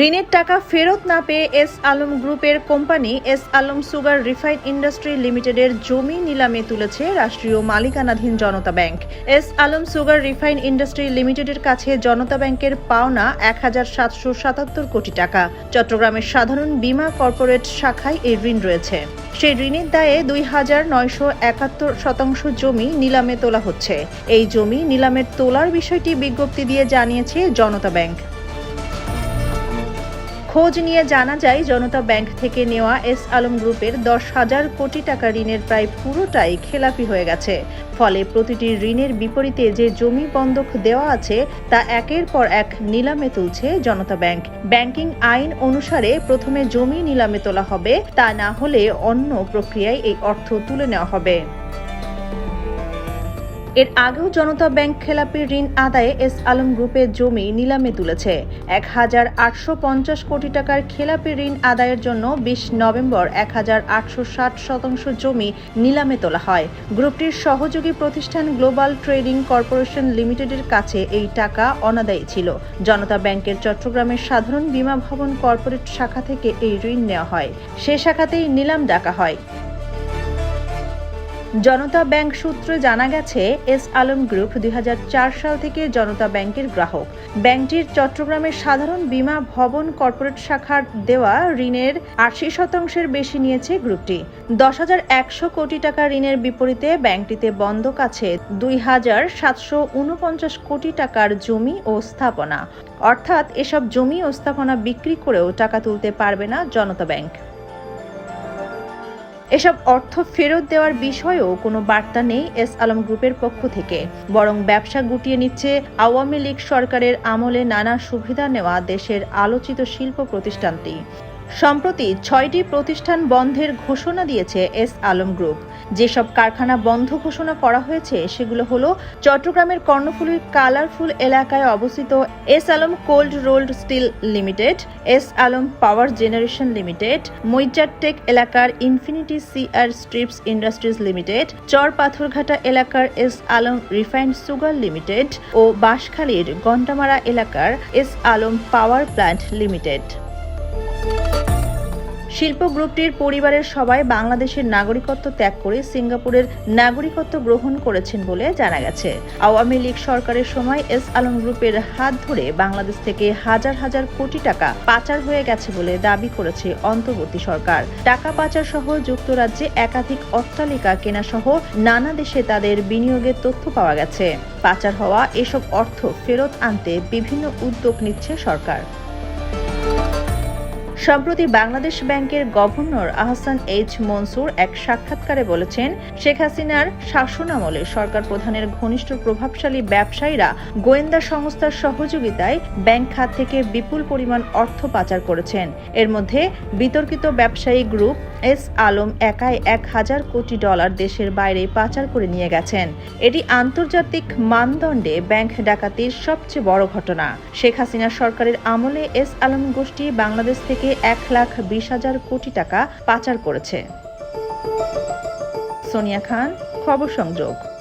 ঋণের টাকা ফেরত না পেয়ে এস আলম গ্রুপের company S Alam sugar refine industry লিমিটেডের জমি নিলামে তুলেছে রাষ্ট্রীয় মালিকানাধীন Janata bank. S Alam sugar refine industry লিমিটেডের কাছে জনতা ব্যাংকের পাওনা এক হাজার সাতশো সাতাত্তর কোটি টাকা। চট্টগ্রামের সাধারণ বীমা কর্পোরেট শাখায় এই ঋণ রয়েছে। সেই ঋণের দায়ে দুই হাজার নয়শো একাত্তর শতাংশ জমি নিলামে তোলা হচ্ছে। এই জমি নিলামের তোলার বিষয়টি বিজ্ঞপ্তি দিয়ে জানিয়েছে জনতা ব্যাংক। খোঁজ নিয়ে জানা যায়, জনতা ব্যাংক থেকে নেওয়া এস আলম গ্রুপের দশ হাজার কোটি টাকা ঋণের প্রায় পুরোটাই খেলাপি হয়ে গেছে। ফলে প্রতিটি ঋণের বিপরীতে যে জমি বন্ধক দেওয়া আছে, তা একের পর এক নিলামে তুলছে জনতা ব্যাংক। ব্যাংকিং আইন অনুসারে প্রথমে জমি নিলামে তোলা হবে, তা না হলে অন্য প্রক্রিয়ায় এই অর্থ তুলে নেওয়া হবে। এর আগেও জনতা ব্যাংক খেলাপি ঋণ আদায়ে এস আলম গ্রুপের জমি নিলামে তুলেছে। এক হাজার আটশো পঞ্চাশ কোটি টাকার খেলাপি ঋণ আদায়ের জন্য বিশ নভেম্বর এক হাজার আটশো ষাট শতাংশ জমি নিলামে তোলা হয়। গ্রুপটির সহযোগী প্রতিষ্ঠান গ্লোবাল ট্রেডিং কর্পোরেশন লিমিটেডের কাছে এই টাকা অনাদায়ী ছিল। জনতা ব্যাংকের চট্টগ্রামের সাধারণ বীমা ভবন কর্পোরেট শাখা থেকে এই ঋণ নেওয়া হয়। সে শাখাতেই নিলাম ডাকা হয়। জনতা ব্যাংক সূত্রে জানা গেছে, এস আলম গ্রুপ দুই হাজার চার সাল থেকে জনতা ব্যাংকের গ্রাহক। ব্যাংকটির চট্টগ্রামের সাধারণ বীমা ভবন কর্পোরেট শাখার দেওয়া ঋণের আশি শতাংশের বেশি নিয়েছে গ্রুপটি। দশ হাজার একশো কোটি টাকা ঋণের বিপরীতে ব্যাংকটিতে বন্ধক আছে দুই হাজার সাতশো উনপঞ্চাশ কোটি টাকার জমি ও স্থাপনা। অর্থাৎ এসব জমি ও স্থাপনা বিক্রি করেও টাকা তুলতে পারবে না জনতা ব্যাংক। এসব অর্থ ফেরত দেওয়ার বিষয়েও কোনো বার্তা নেই এস আলম গ্রুপের পক্ষ থেকে। বরং ব্যবসা গুটিয়ে নিচ্ছে আওয়ামী লীগ সরকারের আমলে নানা সুবিধা নেওয়া দেশের আলোচিত শিল্প প্রতিষ্ঠানটি। সম্প্রতি ছয়টি প্রতিষ্ঠান বন্ধের ঘোষণা দিয়েছে এস আলম গ্রুপ। যেসব কারখানা বন্ধ ঘোষণা করা হয়েছে, সেগুলো হলো চট্টগ্রামের কর্ণফুলীর কালারফুল এলাকায় অবস্থিত S Alam cold rolled steel limited, S Alam power generation limited Moizartek এলাকার infinity CR strips industries limited Char Patharghata এলাকার S Alam refined sugar limited ও বাঁশখালীর গন্ডামারা এলাকার S Alam power plant limited. শিল্প গ্রুপটির পরিবারের সবাই বাংলাদেশের নাগরিকত্ব ত্যাগ করে সিঙ্গাপুরের নাগরিকত্ব গ্রহণ করেছেন বলে জানা গেছে। আওয়ামী লীগ সরকারের সময় এস আলম গ্রুপের হাত ধরে বাংলাদেশ থেকে হাজার হাজার কোটি টাকা পাচার হয়ে গেছে বলে দাবি করেছে অন্তর্বর্তী সরকার। টাকা পাচার সহ যুক্তরাজ্যে একাধিক অট্টালিকা কেনা সহ নানা দেশে তাদের বিনিয়োগের তথ্য পাওয়া গেছে। পাচার হওয়া এসব অর্থ ফেরত আনতে বিভিন্ন উদ্যোগ নিচ্ছে সরকার। সম্প্রতি বাংলাদেশ ব্যাংকের গভর্নর আহসান এইচ মনসুর এক সাক্ষাৎকারে বলেছেন, শেখ হাসিনার শাসনামলে সরকার প্রধানের ঘনিষ্ঠ প্রভাবশালী ব্যবসায়ীরা গোয়েন্দা সংস্থার সহযোগিতায় ব্যাংক খাত থেকে বিপুল পরিমাণ অর্থ পাচার করেছেন। এর মধ্যে বিতর্কিত ব্যবসায়ী গ্রুপ এস আলম একাই এক হাজার কোটি ডলার দেশের বাইরে পাচার করে নিয়ে গেছেন। এটি আন্তর্জাতিক মানদণ্ডে ব্যাংক ডাকাতির সবচেয়ে বড় ঘটনা। শেখ হাসিনা সরকারের আমলে এস আলম গোষ্ঠী বাংলাদেশ থেকে এক লাখ বিশ হাজার কোটি টাকা পাচার করেছে। সোনিয়া খান খবর সংযোগ।